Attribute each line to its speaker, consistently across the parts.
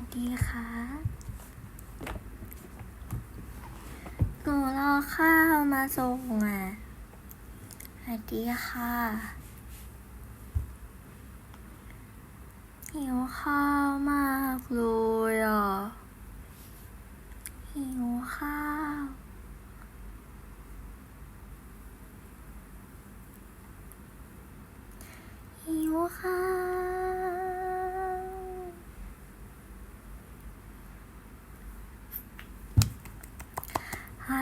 Speaker 1: วัสดีค่ะหนูรอข้าวมาส่งอะ สวัสดีค่ะหิวข้าวมากเลยอะ หิวข้าว หิวข้าว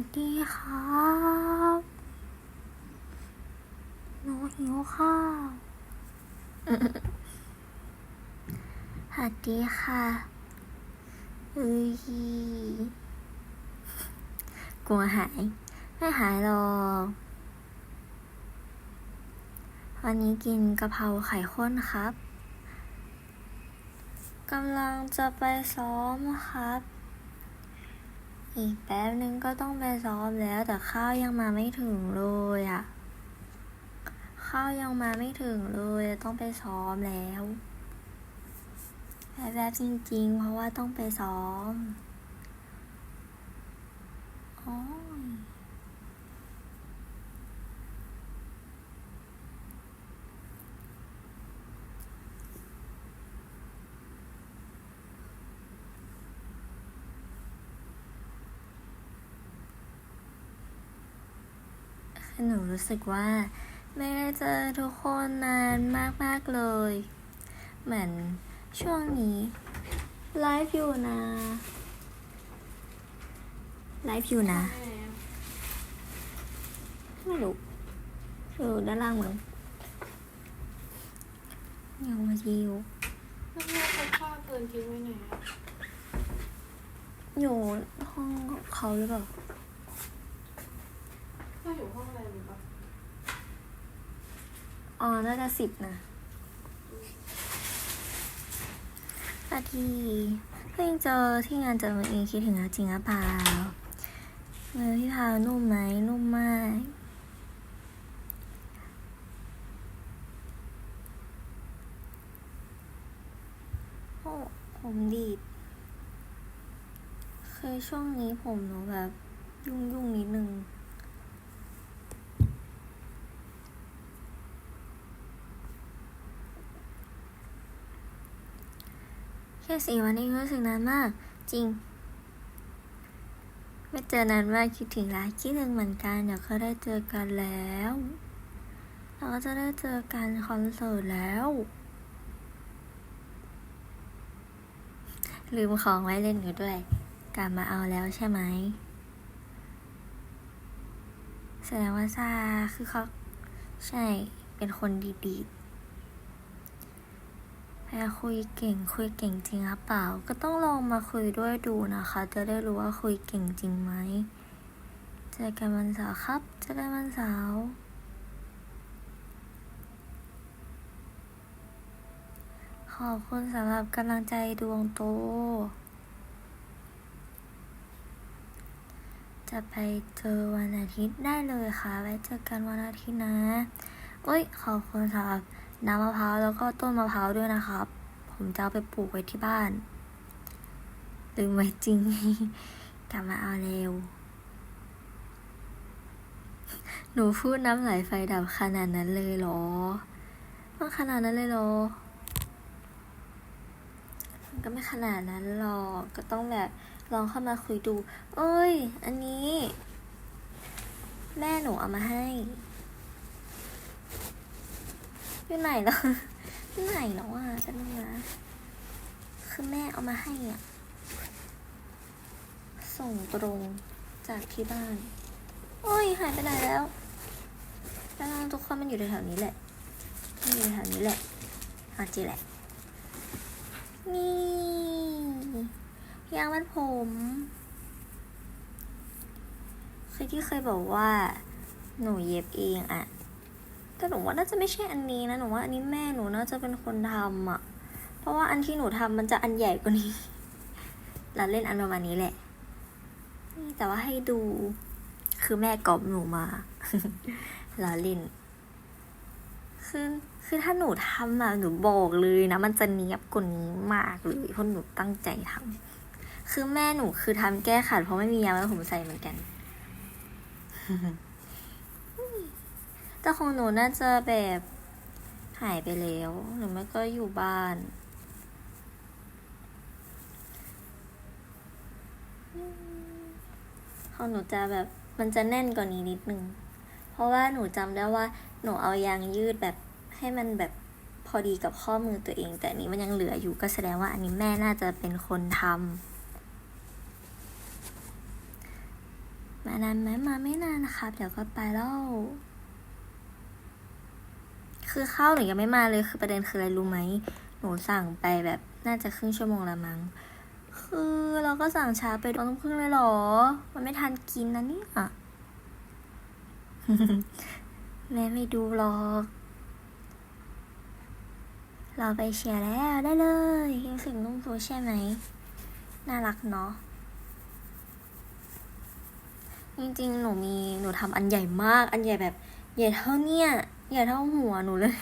Speaker 1: สวัสดีครับ หนูหิวข้าวสวัสดีค่ะเอ้ยกลัวหาย ไม่หายหรอกวันนี้กินกะเพราไข่ข้นครับกำลังจะไปซ้อมครับ อีกแป๊บนึงก็ต้องไปซ้อมแล้วแต่ข้าวยังมาไม่ถึงเลยอะ่ะ ข้าวยังมาไม่ถึงเลยต้องไปซ้อมแล้วแวบๆจริงๆ เพราะว่าต้องไปซ้อม อ๋อหนู รู้สึกว่า ไม่ได้เจอทุกคนนานมากๆเลย เหมือนช่วงนี้ไลฟ์อยู่นะไลฟ์อยู่นะไม่รู้อยู่ด้านล่างมั้งยังมายิว
Speaker 2: แล้วแม่เขาฆ่าเกินทิ้งไว้ไหนอะ
Speaker 1: อยู่ห้องเขาหรือเปล่า
Speaker 2: ถ้าอยู่ห้องอะไรหรือปะ
Speaker 1: อ๋อ น่าจะสิบนะอาทีเพิ่งเจอที่งานเจอมาเองคิดถึงแล้วจริงหรือเปล่าเมือพี่พาวนุ่มไหมนุ่มมากโอ้ผมดีดเคยช่วงนี้ผมหนูแบบยุ่งยุ่งนิดนึง ค่สี่วันเองรู้สึกนานมาก จริง ไม่เจอนานมากคิดถึงละคิดถึงเหมือนกันเดี๋ยวก็ได้เจอกันแล้ว เราก็จะได้เจอกันคอนเสิร์ตแล้วลืมของไว้เล่นอยู่ด้วย กลับมาเอาแล้วใช่ไหม แสดงว่าซาคือเขาใช่ เป็นคนดีๆ แพ้คุยเก่ง คุยเก่งจริงหรือเปล่า ก็ต้องลองมาคุยด้วยดูนะคะ จะได้รู้ว่าคุยเก่งจริงไหมเจอกันวันเสาร์ครับเจอกันวันเสาร์ขอบคุณสำหรับกำลังใจดวงโต จะไปเจอวันอาทิตย์ได้เลยค่ะ ไว้เจอกันวันอาทิตย์นะเอ้ย ขอบคุณสำหรับ น้ำมะพร้าวแล้วก็ต้นมะพร้าวด้วยนะครับ ผมจะเอาไปปลูกไว้ที่บ้านลืมไว้จริง กลับมาเอาเร็ว หนูพูดน้ำไหลไฟดับขนาดนั้นเลยเหรอมันขนาดนั้นเลยเหรอก็ไม่ขนาดนั้นหรอก ก็ต้องแบบลองเข้ามาคุยดู เอ้ย อันนี้ แม่หนูเอามาให้ อยู่ไหนแล้วอยู่ไหนแล้วอะกันงนะคือแม่เอามาให้อะ ส่งตรงจากที่บ้าน โอ้ย หายไปไหนแล้วแล้วทุกคนมันอยู่แถวๆนี้แหละมันอยู่แถวนี้แหละอาจีแหละ นี่ยางมัดผมเคยที่เคยบอกว่า หนูเย็บเองอะ แต่หนูว่าน่าจะไม่ใช่อันนี้นะหนูว่าอันนี้แม่หนูน่าจะเป็นคนทำอะเพราะว่าอันที่หนูทำมันจะอันใหญ่กว่านี้เราเล่นอันประมาณนี้แหละนี่แต่ว่าให้ดู คือแม่กอบหนูมาเราเล่นคือคือถ้าหนูทำอะหนูบอกเลยนะ มันจะเนียบกว่านี้มากเลยเพราะหนูตั้งใจทำคือแม่หนูคือทำแก้ขัดเพราะไม่มียาแล้วผมใส่เหมือนกัน แต่ของหนูน่าจะแบบหายไปแล้วหรือไม่ก็อยู่บ้าน ของหนูจะแบบมันจะแน่นกว่านี้นิดนึง เพราะว่าหนูจำได้ว่าหนูเอายางยืดแบบให้มันแบบพอดีกับข้อมือตัวเอง แต่นนี้มันยังเหลืออยู่ก็แสดงว่าอันนี้แม่น่าจะเป็นคนทำมานานไหมมาไม่นานนะครับ เดี๋ยวก็ไปแล้ว คือข้าวหนูยังไม่มาเลยคือประเด็นคืออะไรรู้ไหมหนูสั่งไปแบบน่าจะครึ่งชั่วโมงละมั้งคือเราก็สั่งช้าไปตอนครึ่งเลยหรอ มันไม่ทันกินนะเนี่ยแม่ไม่ดูหรอกเราไปเชียร์แล้วได้เลยยังสึงนุ่งโซใช่ไหม น่ารักเนาะจริงๆ หนูมีหนูทำอันใหญ่มาก อันใหญ่แบบใหญ่เท่าเนี่ย ใหญ่เท่าหัวหนูเลย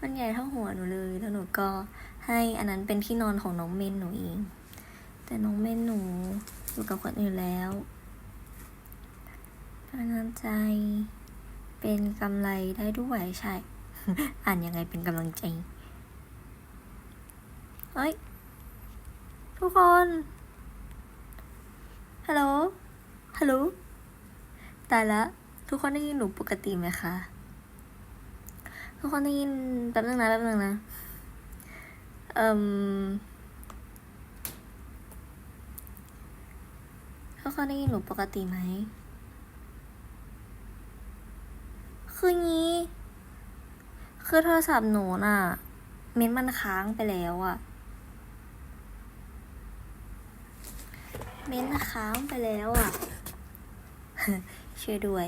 Speaker 1: มันใหญ่เท่าหัวหนูเลย แล้วหนูก็ให้อันนั้นเป็นที่นอนของน้องเมนหนูเอง แต่น้องเมนหนูอยู่กับคนอื่นแล้วกำลังใจเป็นกำไรได้ด้วยใช่ อ่านยังไงเป็นกำลังใจเฮ้ย ทุกคน ฮัลโหล ฮัลโหล ตายละ ทุกคนได้ยินหนูปกติไหมคะ ทุกคนได้ยินแป๊บนึงนะแป๊บนึงนะ เอ่มทุกคนได้ยินหนูปกติไหม คืองี้ คือโทรศัพท์หนูน่ะ เม้นมันค้างไปแล้วอะเม้นค้างไปแล้วอะช่วยด้วย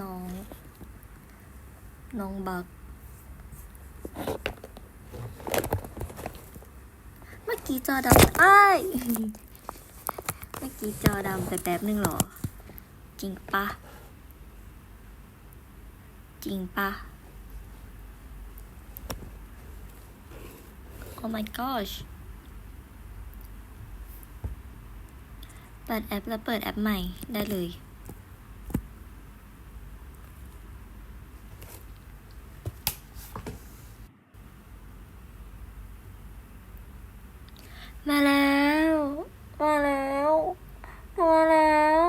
Speaker 1: น้อง น้องบัก เมื่อกี้จอดำอ้ยเมื่อกี้จอดำไปแป๊บนึงเหรอ จริงปะ จริงปะ Oh my gosh เปิดแอปแล้วเปิดแอปใหม่ได้เลย มาแล้ว มาแล้ว มาแล้ว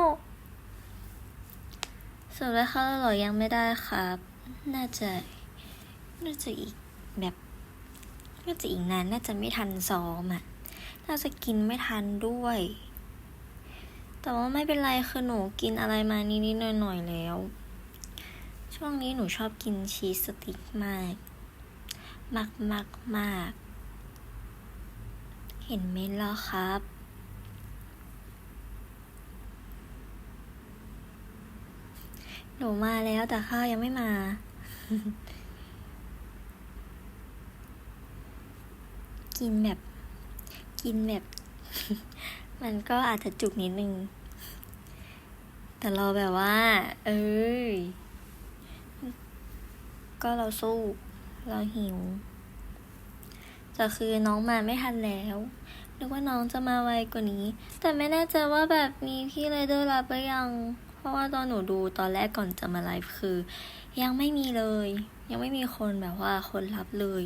Speaker 1: สรุปแล้วค่ะหรอยังไม่ได้ครับ น่าจะ น่าจะอีกแบบ น่าจะอีกนานน่าจะไม่ทันซ้อมอะ น่าจะกินไม่ทันด้วย แต่ว่าไม่เป็นไรคือหนูกินอะไรมานิดๆหน่อยๆแล้ว ช่วงนี้หนูชอบกินชีสสติ๊กมาก มากมากมาก เห็นเม้นแล้วครับ หนูมาแล้วแต่ข้าวยังไม่มา กินแบบ กินแบบ มันก็อาจจะจุกนิดนึง แต่เราแบบว่า เอ้ย ก็เราสู้ เราหิวแต่คือน้องมาไม่ทันแล้วนึกว่าน้องจะมาไวกว่านี้ แต่ไม่แน่ใจว่าแบบมีพี่ไรเดอร์รับหรือยัง เพราะว่าตอนหนูดูตอนแรกก่อนจะมาไลฟ์คือ ยังไม่มีเลย ยังไม่มีคนแบบว่าคนรับเลย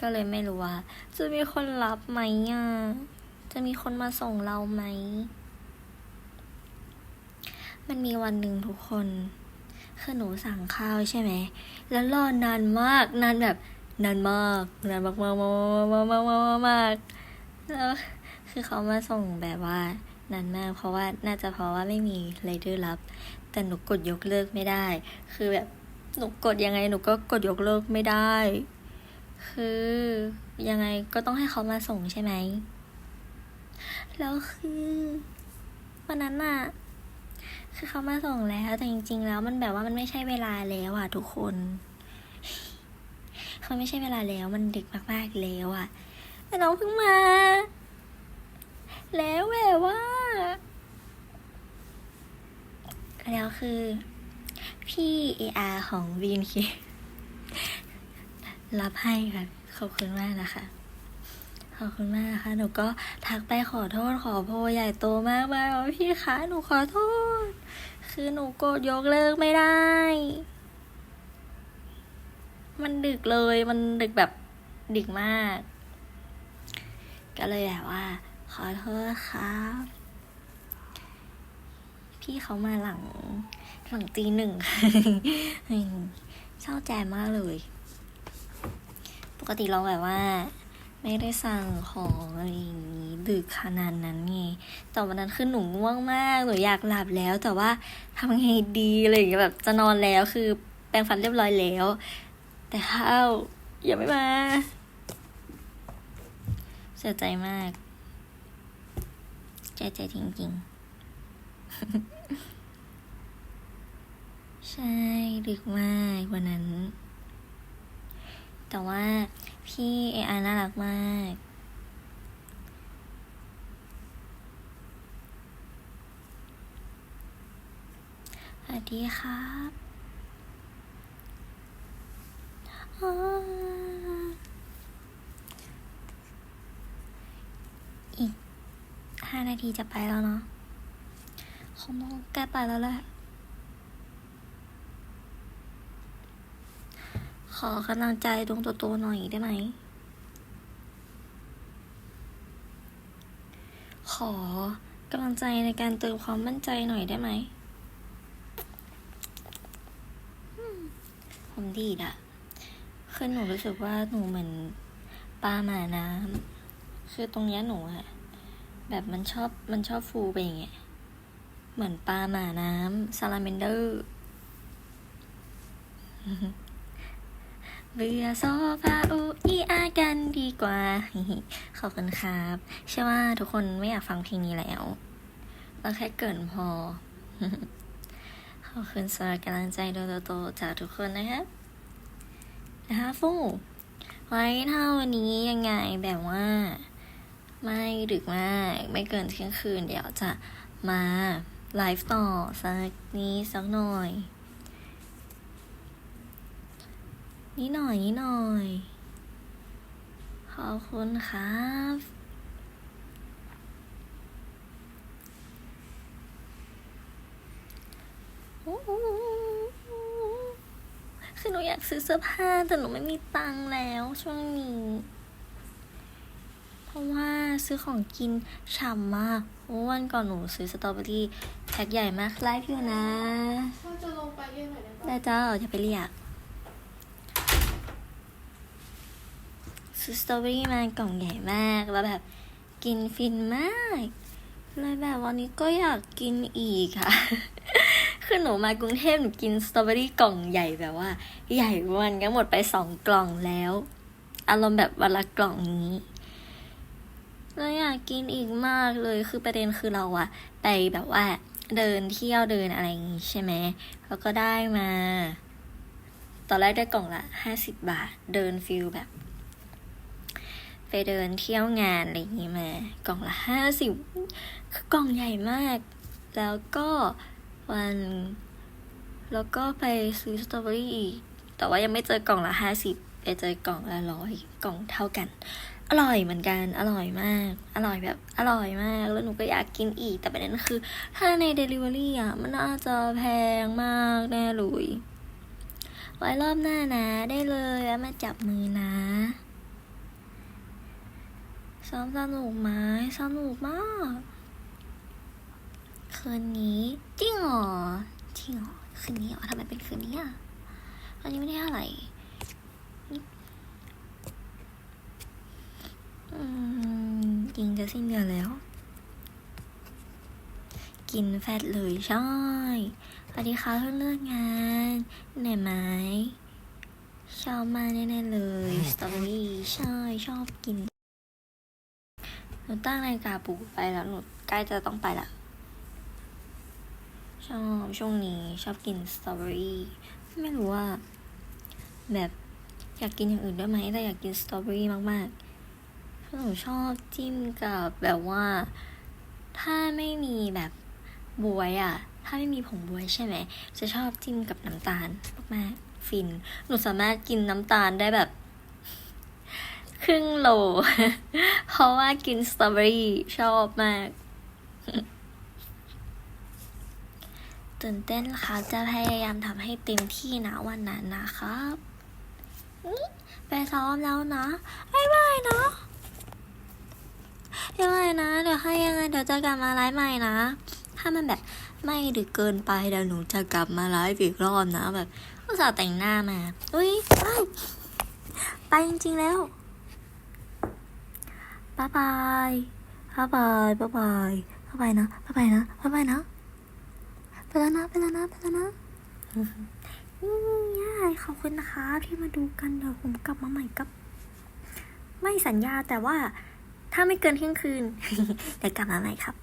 Speaker 1: ก็เลยไม่รู้ว่า จะมีคนรับไหมอะจะมีคนมาส่งเราไหม มันมีวันหนึ่งทุกคนคือหนูสั่งข้าวใช่ไหม แล้วรอนานมาก นานแบบนานมาก นานมากมากมากมากมากมากมากแล้วคือเขามาส่งแบบว่า นานมาก เพราะว่าน่าจะเพราะว่าไม่มีไรเดอร์รับ แต่หนูกดยกเลิกไม่ได้ คือแบบหนูกดยังไงหนูก็กดยกเลิกไม่ได้ คือยังไงก็ต้องให้เขามาส่งใช่ไหม แล้วคือวันนั้นน่ะคือเขามาส่งแล้วแต่จริง ๆ แล้วมันแบบว่ามันไม่ใช่เวลาแล้วอะทุกคนเขาไม่ใช่เวลาแล้วมันดึกมากๆแล้วอะแต่น้องเพิ่งมา แล้วแบบว่า แล้วคือ พี่ AR ของ BNK รับให้ค่ะ ขอบคุณมากนะคะ ขอบคุณมากนะคะ หนูก็ทักไปขอโทษขอโพยใหญ่โตมากมากพี่คะหนูขอโทษ คือหนูกดยกเลิกไม่ได้ มันดึกเลย มันดึกแบบดึกมาก ก็เลยแบบว่า ขอโทษครับ พี่เขามาหลัง หลังตีหนึ่งเศร้าใจมากเลย ปกติเราแบบว่า ไม่ได้สั่งของอะไรอย่างนี้ดึกขนาดนั้นไงแต่วันนั้นคือหนูง่วงมากหนูอยากหลับแล้ว แต่ว่าทำไงดีอะไรอย่างเงี้ยแบบจะนอนแล้วคือแปรงฟันเรียบร้อยแล้ว แต่ข้าวยังไม่มา เสียใจมาก ใจใจจริงๆ ใช่ ดึกมากวันนั้น แต่ว่าพี่เออาน่ารักมาก สวัสดีครับออีก ห้านาทีจะไปแล้วเนาะคงต้องใกล้ไปแล้วแหละ ขอกำลังใจดวงตัวโตหน่อยได้ไหม ขอกำลังใจในการเติมความมั่นใจหน่อยได้ไหมอืมผมดีดอะคือหนูรู้สึกว่าหนูเหมือนปลาหมาน้ำคือตรงเนี้ยหนูอะ แบบมันชอบมันชอบฟูไปอย่างเงี้ย เหมือนปลาหมาน้ำซาลาเมนเดอร์เรือโซฟาอูอีอากันดีกว่า ขอบคุณครับ เชื่อว่าทุกคนไม่อยากฟังเพลงนี้แล้วเราแค่เกินพอ ขอบคุณสำหรับกำลังใจโตๆจากทุกคนนะครับนะคะฟูไว้ถ้าวันนี้ยังไงแบบว่า ไม่ดึกมากไม่เกินเที่ยงคืน เดี๋ยวจะมาไลฟ์ต่อสักนี้สักหน่อยนิดหน่อยนิดหน่อย ขอบคุณครับคือหนูอยากซื้อเสื้อผ้าแต่หนูไม่มีตังค์แล้วช่วงนี้ ราะว่าซื้อของกินฉ่ำมากเพราะวันก่อนหนูซื้อสตรอเบอรี่แพ็คใหญ่มากไลฟ์อยู่นะ
Speaker 2: พ่อจะลงไปเรียกหน่อยได้ปะ
Speaker 1: ได้จ้าอย่าไปเรียก ซื้อสตรอเบอรี่มากล่องใหญ่มากแล้วแบบกินฟินมากเลยแบบวันนี้ก็อยากกินอีกค่ะ คือหนูมากรุงเทพหนูกินสตรอเบอรี่กล่องใหญ่แบบว่า ใหญ่วันก็หมดไปสองกล่องแล้ว อารมณ์แบบวันละกล่องนี้ แล้วอยากกินอีกมากเลยคือประเด็นคือเราอะไปแบบว่าเดินเที่ยวเดินอะไรอย่างงี้ใช่ไหมแล้วก็ได้มา ตอนแรกได้กล่องละห้าสิบบาท เดินฟิลแบบ ไปเดินเที่ยวงานอะไรอย่างงี้มากล่องละห้าสิบคือกล่องใหญ่มาก แล้วก็วัน แล้วก็ไปซื้อสตรอเบอรี่อีกแต่ว่ายังไม่เจอกล่องละห้าสิบไปเจอกล่องละร้อยกล่องเท่ากัน อร่อยเหมือนกันอร่อยมาก อร่อยแบบอร่อยมาก แล้วหนูก็อยากกินอีก แต่ประเด็นคือ ถ้าใน Delivery อะ มันน่าจะแพงมากแน่เลยไว้รอบหน้านะได้เลยแล้วมาจับมือนะ ซ้อมสนุกไหมสนุกมาก คืนนี้จริงหรอจริงหรอคืนนี้หรอทำไมเป็นคืนนี้อะวันนี้ไม่ได้เท่าไหร่นี่ อืมยิงจะสิ้นเดือนแล้ว กินแฟตเลยใช่สวัสดีค่ะเพิ่งเลิกงานเหนื่อยไหมชอบมากแน่ๆเลยสตรอเบอรี่ใช่ชอบกิน หนูตั้งนาฬิกาปลุกไปแล้วหนูใกล้จะต้องไปละชอบช่วงนี้ชอบกินสตรอเบอรี่ไม่รู้ว่า แบบอยากกินอย่างอื่นด้วยไหมแต่อยากกินสตรอเบอรี่มากๆ หนูชอบจิ้มกับแบบว่า ถ้าไม่มีแบบบวยอะ่ะ ถ้าไม่มีผงบวยใช่ไหม จะชอบจิ้มกับน้ำตาลมากๆฟิน หนูสามารถกินน้ำตาลได้แบบ ครึ่งโล เพราะว่ากินสตรอเบอรี่ชอบมากตื่นเต้นค่ะจะพยายามทำให้เต็มที่นะวันนั้นนะครับนี่ไปซ้อมแล้วนะบ๊ายบายเนาะ ยังไงนะ เดี๋ยวให้ยังไงเดี๋ยวจะกลับมาไลฟ์ใหม่นะ ถ้ามันแบบไม่ดึกเกินไปเดี๋ยวหนูจะกลับมาไลฟ์อีกรอบนะแบบอุตส่าห์แต่งหน้ามา อุ้ยไปไปจริงๆแล้วบ๊ายบายบ๊ายบายบ๊ายบายบ๊ายบายนะบ๊ายบายนะบ๊ายบายนะไปแล้วนะไปแล้วนะไปแล้วนะอืมย่ายขอบคุณนะคะที่มาดูกันเดี๋ยวผมกลับมาใหม่กับ ไม่สัญญาแต่ว่า ถ้าไม่เกินเที่ยงคืนเดี๋ยวกลับมาใหม่ครับ